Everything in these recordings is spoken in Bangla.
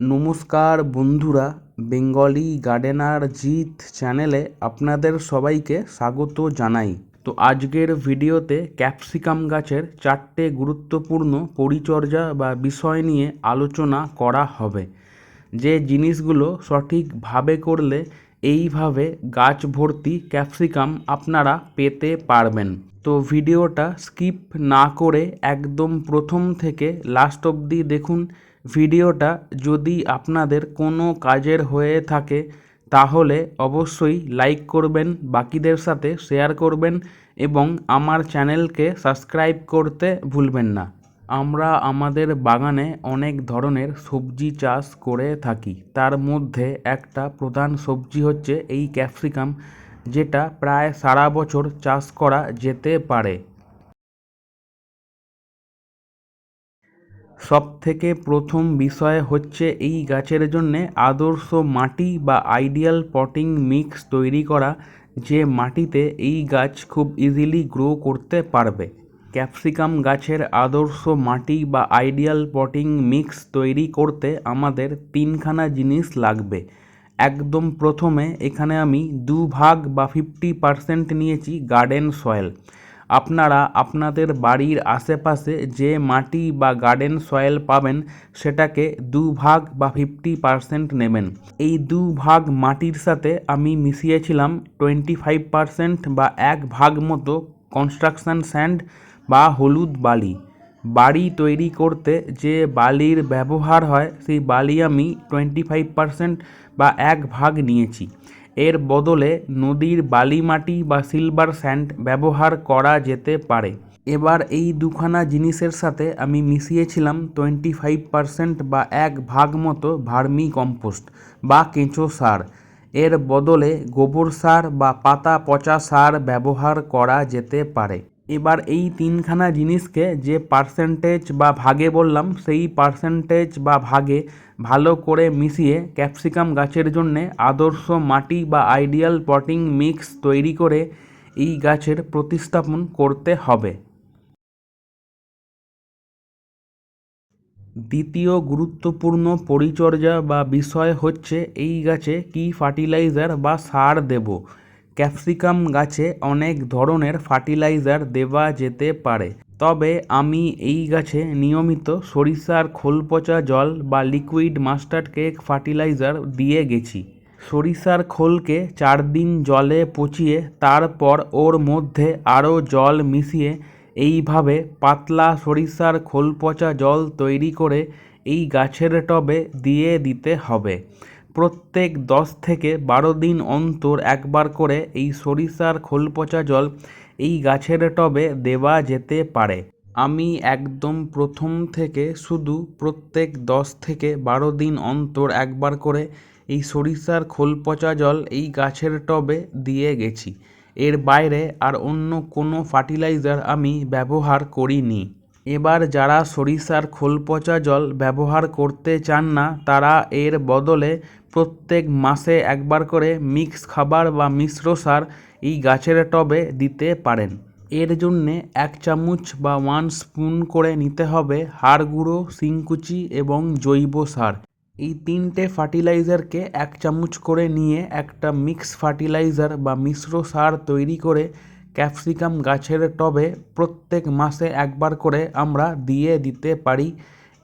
নমস্কার বন্ধুরা, বেঙ্গলি গার্ডেনার জিৎ চ্যানেলে আপনাদের সবাইকে স্বাগত জানাই। তো আজকের ভিডিওতে ক্যাপসিকাম গাছের চারটে গুরুত্বপূর্ণ পরিচর্যা বা বিষয় নিয়ে আলোচনা করা হবে। যে জিনিসগুলো সঠিকভাবে করলে এইভাবে গাছ ভর্তি ক্যাপসিকাম আপনারা পেতে পারবেন। তো ভিডিওটা স্কিপ না করে একদম প্রথম থেকে লাস্ট অবধি দেখুন ভিডিওটা যদি আপনাদের কোনো কাজের হয়ে থাকে, তাহলে অবশ্যই লাইক করবেন, বাকিদের সাথে শেয়ার করবেন এবং আমার চ্যানেলকে সাবস্ক্রাইব করতে ভুলবেন না। আমরা আমাদের বাগানে অনেক ধরনের সবজি চাষ করে থাকি। তার মধ্যে একটা প্রধান সবজি হচ্ছে এই ক্যাপসিকাম, যেটা প্রায় সারা বছর চাষ করা যেতে পারে। সবথেকে প্রথম বিষয় হচ্ছে এই গাছের জন্যে আদর্শ মাটি বা আইডিয়াল পটিং মিক্স তৈরি করা, যে মাটিতে এই গাছ খুব ইজিলি গ্রো করতে পারবে। ক্যাপসিকাম গাছের আদর্শ মাটি বা আইডিয়াল পটিং মিক্স তৈরি করতে আমাদের তিনখানা জিনিস লাগবে। একদম প্রথমে এখানে আমি দু ভাগ বা ফিফটি পারসেন্ট নিয়েছি গার্ডেন সয়েল আপনারা আপনাদের বাড়ির আশেপাশে যে মাটি বা গার্ডেন সয়েল পাবেন, সেটাকে দু ভাগ বা ফিফটি পারসেন্ট নেবেন। এই দু ভাগ মাটির সাথে আমি মিশিয়েছিলাম টোয়েন্টি ফাইভ পারসেন্ট বা এক ভাগ মতো কনস্ট্রাকশান স্যান্ড বা হলুদ বালি। বাড়ি তৈরি করতে যে বালির ব্যবহার হয়, সেই বালি আমি টোয়েন্টি ফাইভ পারসেন্ট বা এক ভাগ নিয়েছি। এর বদলে নদীর বালি মাটি বা সিলভার স্যান্ড ব্যবহার করা যেতে পারে। এবার এই দুখানা জিনিসের সাথে আমি মিশিয়েছিলাম টোয়েন্টি ফাইভ পারসেন্ট বা এক ভাগ মতো ভার্মি কম্পোস্ট বা কেঁচো সার। এর বদলে গোবর সার বা পাতা পচা সার ব্যবহার করা যেতে পারে। এবার এই তিনখানা জিনিসকে যে পার্সেন্টেজ বা ভাগে বললাম, সেই পার্সেন্টেজ বা ভাগে ভালো করে মিশিয়ে ক্যাপসিকাম গাছের জন্যে আদর্শ মাটি বা আইডিয়াল পটিং মিক্স তৈরি করে এই গাছের প্রতিস্থাপন করতে হবে। দ্বিতীয় গুরুত্বপূর্ণ পরিচর্যা বা বিষয় হচ্ছে এই গাছে কি ফার্টিলাইজার বা সার দেব। ক্যাপসিকাম গাছে অনেক ধরনের ফার্টিলাইজার দেওয়া যেতে পারে। তবে আমি এই গাছে নিয়মিত সরিষার খোল পচা জল বা লিকুইড মাস্টার্ড কেক ফার্টিলাইজার দিয়ে গেছি। সরিষার খোলকে চার দিন জলে পচিয়ে তারপর ওর মধ্যে আরও জল মিশিয়ে এইভাবে পাতলা সরিষার খোল পচা জল তৈরি করে এই গাছের টবে দিয়ে দিতে হবে। প্রত্যেক দশ থেকে বারো দিন অন্তর একবার করে এই সরিষার খোল পচা জল এই গাছের টবে দেওয়া যেতে পারে। আমি একদম প্রথম থেকে শুধু প্রত্যেক দশ থেকে বারো দিন অন্তর একবার করে এই সরিষার খোল পচা জল এই গাছের টবে দিয়ে গেছি। এর বাইরে আর অন্য কোনো ফার্টিলাইজার আমি ব্যবহার করিনি। এবার যারা সরিষার খোল পচা জল ব্যবহার করতে চান না, তারা এর বদলে প্রত্যেক মাসে একবার করে মিক্স খাবার বা মিশ্র সার এই গাছের টবে দিতে পারেন। এর জন্যে এক চামচ বা ওয়ান স্পুন করে নিতে হবে হাড় গুঁড়ো, শিংকুচি এবং জৈব সার। এই তিনটে ফার্টিলাইজারকে এক চামচ করে নিয়ে একটা মিক্স ফার্টিলাইজার বা মিশ্র সার তৈরি করে ক্যাপসিকাম গাছের টবে প্রত্যেক মাসে একবার করে আমরা দিয়ে দিতে পারি।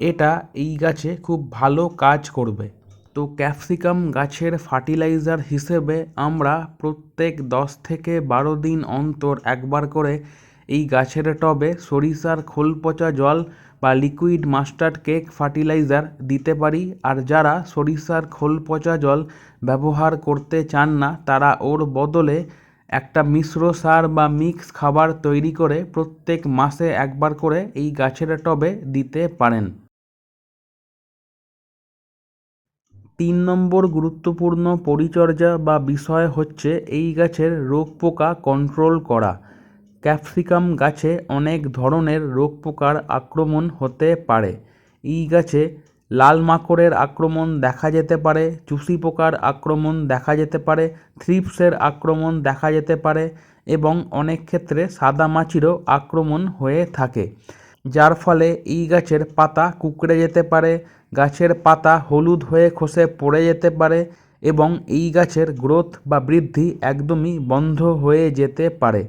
এটা এই গাছে খুব ভালো কাজ করবে। তো ক্যাপসিকাম গাছের ফার্টিলাইজার হিসেবে আমরা প্রত্যেক দশ থেকে বারো দিন অন্তর একবার করে এই গাছের টবে সরিষার খোল পচা জল বা লিকুইড মাস্টার্ড কেক ফার্টিলাইজার দিতে পারি। আর যারা সরিষার খোল পচা জল ব্যবহার করতে চান না, তারা ওর বদলে একটা মিশ্র সার বা মিক্স খাবার তৈরি করে প্রত্যেক মাসে একবার করে এই গাছের টবে দিতে পারেন। তিন নম্বর গুরুত্বপূর্ণ পরিচর্যা বা বিষয় হচ্ছে এই গাছের রোগ পোকা কন্ট্রোল করা। ক্যাপসিকাম গাছে অনেক ধরনের রোগ পোকার আক্রমণ হতে পারে। এই গাছে লাল মাকড়ের আক্রমণ দেখা যেতে পারে, চুষি পোকার আক্রমণ দেখা যেতে পারে, থ্রিপসের আক্রমণ দেখা যেতে পারে এবং অনেক ক্ষেত্রে সাদা মাছিরও আক্রমণ হয়ে থাকে, যার ফলে এই গাছের পাতা কুঁকড়ে যেতে পারে, গাছের পাতা হলুদ হয়ে খসে পড়ে যেতে পারে এবং এই গাছের গ্রোথ বা বৃদ্ধি একদমই বন্ধ হয়ে যেতে পারে।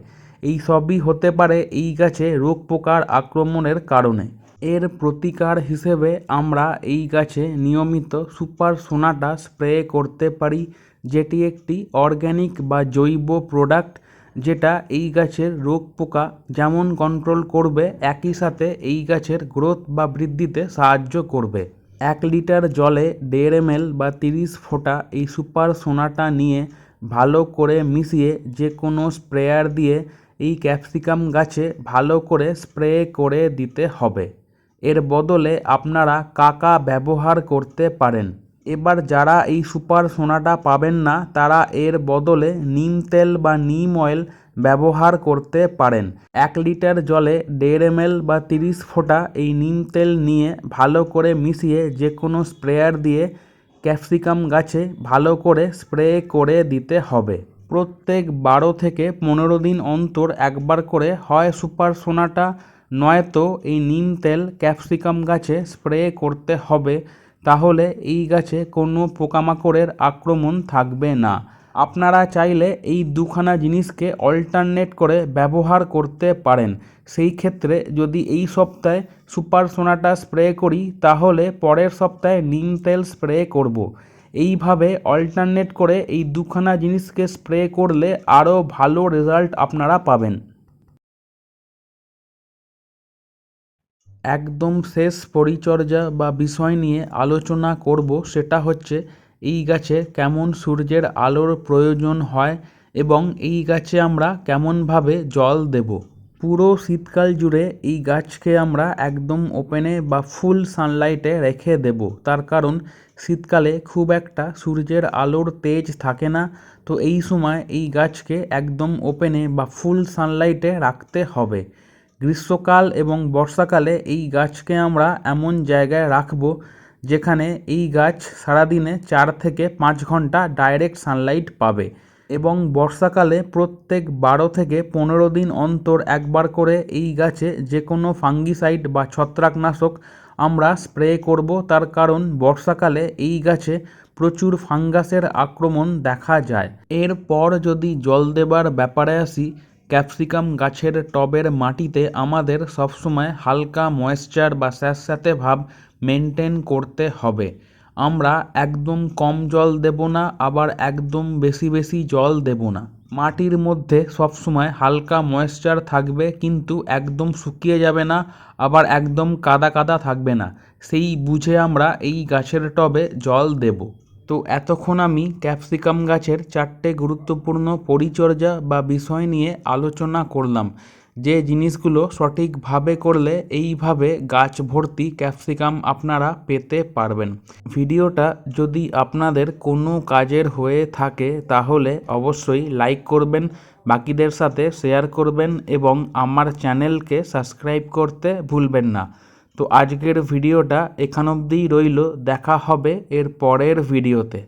এই সবই হতে পারে এই গাছে রোগ পোকার আক্রমণের কারণে। এর প্রতিকার হিসেবে আমরা এই গাছে নিয়মিত সুপার সোনাটা স্প্রে করতে পারি, যেটি একটি অর্গ্যানিক বা জৈব প্রোডাক্ট যেটা এই গাছের রোগ পোকা যেমন কন্ট্রোল করবে, একই সাথে এই গাছের গ্রোথ বা বৃদ্ধিতে সাহায্য করবে। এক লিটার জলে দেড় এম বা তিরিশ ফোঁটা এই সুপার সোনাটা নিয়ে ভালো করে মিশিয়ে যে কোনো স্প্রেয়ার দিয়ে এই ক্যাপসিকাম গাছে ভালো করে স্প্রে করে দিতে হবে। এর বদলে আপনারা কাকা ব্যবহার করতে পারেন। এবার যারা এই সুপার সোনাটা পাবেন না, তারা এর বদলে নিম তেল বা নিম অয়েল ব্যবহার করতে পারেন। এক লিটার জলে দেড় এম বা তিরিশ ফোঁটা এই নিম তেল নিয়ে ভালো করে মিশিয়ে যে কোনো স্প্রেয়ার দিয়ে ক্যাপসিকাম গাছে ভালো করে স্প্রে করে দিতে হবে। প্রত্যেক বারো থেকে পনেরো দিন অন্তর একবার করে হয় সুপার সোনাটা নয়তো এই নিম তেল ক্যাপসিকাম গাছে স্প্রে করতে হবে, তাহলে এই গাছে কোনো পোকামাকড়ের আক্রমণ থাকবে না। আপনারা চাইলে এই দুখানা জিনিসকে অল্টারনেট করে ব্যবহার করতে পারেন। সেই ক্ষেত্রে যদি এই সপ্তাহে সুপার সোনাটা স্প্রে করি, তাহলে পরের সপ্তাহে নিম তেল স্প্রে করব। এইভাবে অল্টারনেট করে এই দুখানা জিনিসকে স্প্রে করলে আরও ভালো রেজাল্ট আপনারা পাবেন। একদম শেষ পরিচর্যা বা বিষয় নিয়ে আলোচনা করব, সেটা হচ্ছে এই গাছে কেমন সূর্যের আলোর প্রয়োজন হয় এবং এই গাছে আমরা কেমনভাবে জল দেব। পুরো শীতকাল জুড়ে এই গাছকে আমরা একদম ওপেনে বা ফুল সানলাইটে রেখে দেব। তার কারণ শীতকালে খুব একটা সূর্যের আলোর তেজ থাকে না, তো এই সময় এই গাছকে একদম ওপেনে বা ফুল সানলাইটে রাখতে হবে। গ্রীষ্মকাল এবং বর্ষাকালে এই গাছকে আমরা এমন জায়গায় রাখব যেখানে এই গাছ সারাদিনে চার থেকে পাঁচ ঘণ্টা ডাইরেক্ট সানলাইট পাবে এবং বর্ষাকালে প্রত্যেক বারো থেকে পনেরো দিন অন্তর একবার করে এই গাছে যে কোনো ফাঙ্গিসাইড বা ছত্রাকনাশক আমরা স্প্রে করব। তার কারণ বর্ষাকালে এই গাছে প্রচুর ফাঙ্গাসের আক্রমণ দেখা যায়। এরপর যদি জল দেবার ব্যাপারে আসি ক্যাপসিকাম গাছের টবের মাটিতে আমাদের সবসময় হালকা ময়েশ্চার বা স্যাঁতস্যাঁতে ভাব মেনটেন করতে হবে। আমরা একদম কম জল দেব না, আবার একদম বেশি বেশি জল দেব না। মাটির মধ্যে সবসময় হালকা ময়েশ্চার থাকবে, কিন্তু একদম শুকিয়ে যাবে না, আবার একদম কাদা কাদা থাকবে না। সেই বুঝে আমরা এই গাছের টবে জল দেব। তো এতক্ষণ আমি ক্যাপসিকাম গাছের চারটে গুরুত্বপূর্ণ পরিচর্যা বা বিষয় নিয়ে আলোচনা করলাম। যে জিনিসগুলো সঠিকভাবে করলে এইভাবে গাছ ভর্তি ক্যাপসিকাম আপনারা পেতে পারবেন। ভিডিওটা যদি আপনাদের কোনো কাজের হয়ে থাকে তাহলে অবশ্যই লাইক করবেন, বাকিদের সাথে শেয়ার করবেন এবং আমার চ্যানেলকে সাবস্ক্রাইব করতে ভুলবেন না। তো আজকের ভিডিওটা এখান অবধিই রইল দেখা হবে এর পরের ভিডিওতে।